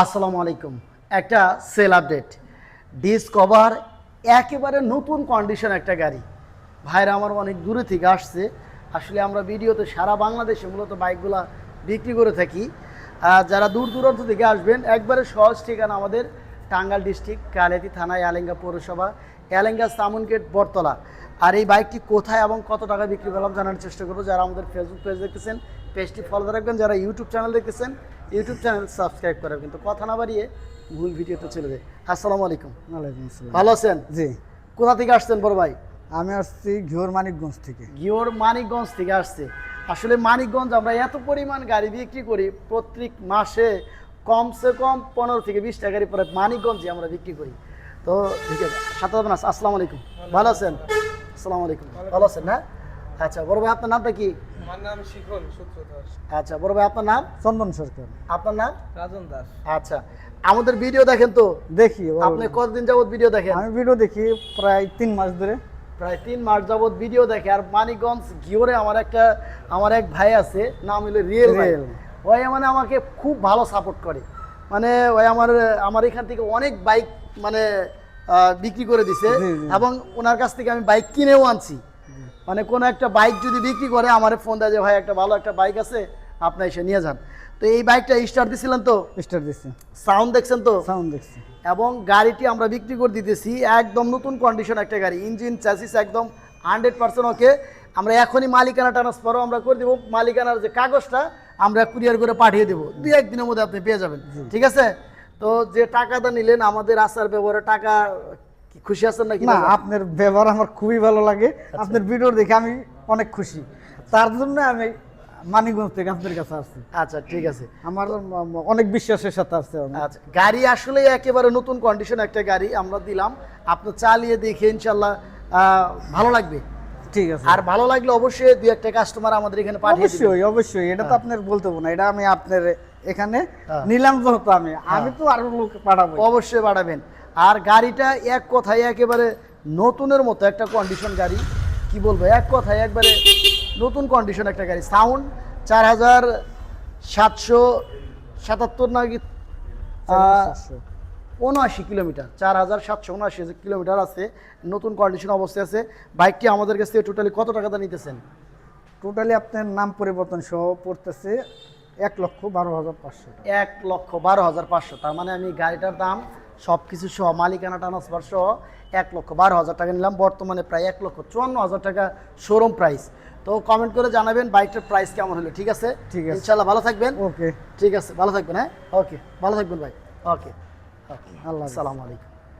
আসসালামু আলাইকুম। একটা সেল আপডেট। ডিসকভার একেবারে নতুন কন্ডিশন একটা গাড়ি। ভাইরা আমার অনেক দূরে থেকে আসছে। আসলে আমরা ভিডিওতে সারা বাংলাদেশে মূলত বাইকগুলা বিক্রি করে থাকি। যারা দূর দূরান্ত থেকে আসবেন, একবারে সহজ ঠিকানা আমাদের টাঙ্গাল ডিস্ট্রিক্ট কালিয়াতি থানা এলেঙ্গা পৌরসভা, এলেঙ্গা সামুনগেট, বটতলা। আর এই বাইকটি কোথায় এবং কত টাকা বিক্রি করলাম জানার চেষ্টা করব। যারা আমাদের ফেসবুক পেজ দেখতেছেন পেজটি ফলো রাখবেন। যারা ইউটিউব চ্যানেল দেখতেছেন ইউটিউব চ্যানেল সাবস্ক্রাইব করে কিন্তু কথা না বাড়িয়ে মূল ভিডিওতে চলে যায় আসসালামু আলাইকুম। ওয়ালাইকুম আসসালাম। ভালো আছেন? জি। কোথা থেকে আসছেন বড় ভাই? আমি আসছি ঘিওর মানিকগঞ্জ থেকে। গিওর মানিকগঞ্জ থেকে আসছে। আসলে মানিকগঞ্জ আমরা এত পরিমাণ গাড়ি বিক্রি করি প্রত্যেক মাসে কমসে কম পনেরো থেকে বিশ টাকা গাড়ি পরে মানিকগঞ্জে আমরা বিক্রি করি। তো ঠিক আছে সাথে যাবেন আসসালামু আলাইকুম। ভালো আছেন? আসসালামু আলাইকুম। ভালো আছেন হ্যাঁ আচ্ছা বড় ভাই আপনার নামটা কি? আমার নাম শিখন সূত্রধর আচ্ছা বড় ভাই আপনার নাম? চন্দন সরকার। আপনার নাম? রাজন দাস। আচ্ছা আমাদের ভিডিও দেখেন তো দেখি আপনি কতদিন যাবত ভিডিও দেখেন? আমি ভিডিও দেখি প্রায় তিন মাস ধরে। প্রায় তিন মাস যাবত ভিডিও দেখে আর মানিকগঞ্জ গিওরে আমার একটা আমার এক ভাই আছে নাম হলো রিয়েল ভাই। রিয়েল। ওই মানে আমাকে খুব ভালো সাপোর্ট করে। মানে ওই আমার আমার এখান থেকে অনেক বাইক মানে আহ, বিক্রি করে দিছে। এবং ওনার কাছ থেকে আমি বাইক কিনেও আনছি। মানে কোনো একটা বাইক যদি বিক্রি করে আমার ফোন দেয় যে ভাই একটা ভালো একটা বাইক আছে আপনি এসে নিয়ে যান। তো এই বাইকটা স্টার্ট দিছিলেন তো? স্টার দিচ্ছি সাউন্ড দেখছেন তো? সাউন্ড দেখছি। এবং গাড়িটি আমরা বিক্রি করে দিতেছি একদম নতুন কন্ডিশন একটা গাড়ি ইঞ্জিন চ্যাসিস একদম হান্ড্রেড পার্সেন্ট ওকে আমরা এখনই মালিকানা ট্রান্সফারও আমরা করে দেবো। মালিকানার যে কাগজটা আমরা কুরিয়ার করে পাঠিয়ে দেবো। দুই একদিনের মধ্যে আপনি পেয়ে যাবেন। ঠিক আছে? তো যে টাকাটা নিলেন আমাদের আসার ব্যবহারে টাকা খুশি আছেন নাকি? না আপনার ব্যবহার আমার খুবই ভালো লাগে। আপনার ভিডিও দেখে আমি অনেক খুশি। তার জন্য আমি মানিকগঞ্জ থেকে আপনার কাছে আসছি। আচ্ছা ঠিক আছে। আমার অনেক বিশ্বাসের সাথে আসছে আচ্ছা গাড়ি আসলে একেবারে নতুন কন্ডিশন একটা গাড়ি আমরা দিলাম। আপনি চালিয়ে দেখে ইনশাল্লাহ ভালো লাগবে। ঠিক আছে। আর ভালো লাগলে অবশ্যই দুই একটা কাস্টমার আমাদের এখানে পাঠিয়ে অবশ্যই অবশ্যই। এটা তো আপনার বলতে না। এটা আমি আপনার এখানে হ্যাঁ। নিলাম যেহেতু আমি আমি তো আরও লোক পাঠাবো অবশ্যই বাড়াবেন আর গাড়িটা এক কথায় একেবারে নতুনের মতো একটা কন্ডিশন গাড়ি। কি বলব? এক কথায় একবারে নতুন কন্ডিশন একটা গাড়ি। সাউন্ড চার হাজার সাতশো সাতাত্তর নাকি উনআশি কিলোমিটার। চার হাজার সাতশো উনআশি কিলোমিটার আছে নতুন কন্ডিশন অবস্থায় আছে। বাইকটি আমাদের কাছ থেকে টোটালি কত টাকাতে নিতেছেন? টোটালি আপনার নাম পরিবর্তন সহ পড়তেছে এক লক্ষ বারো হাজার পাঁচশো এক লক্ষ বারো হাজার পাঁচশো। তার মানে আমি গাড়িটার দাম সব কিছু সহ মালিকানা ট্রান্সফার সহ এক লক্ষ বারো হাজার টাকা নিলাম। বর্তমানে প্রায় এক লক্ষ চুয়ান্ন হাজার টাকা শোরুম প্রাইস তো কমেন্ট করে জানাবেন বাইকটার প্রাইস কেমন হলো ঠিক আছে? ঠিক আছে। ইনশাল্লাহ ভালো থাকবেন। ওকে ঠিক আছে ভালো থাকবেন হ্যাঁ? ওকে ভালো থাকবেন ভাই। ওকে ওকে আল্লাহ। আসসালামু আলাইকুম।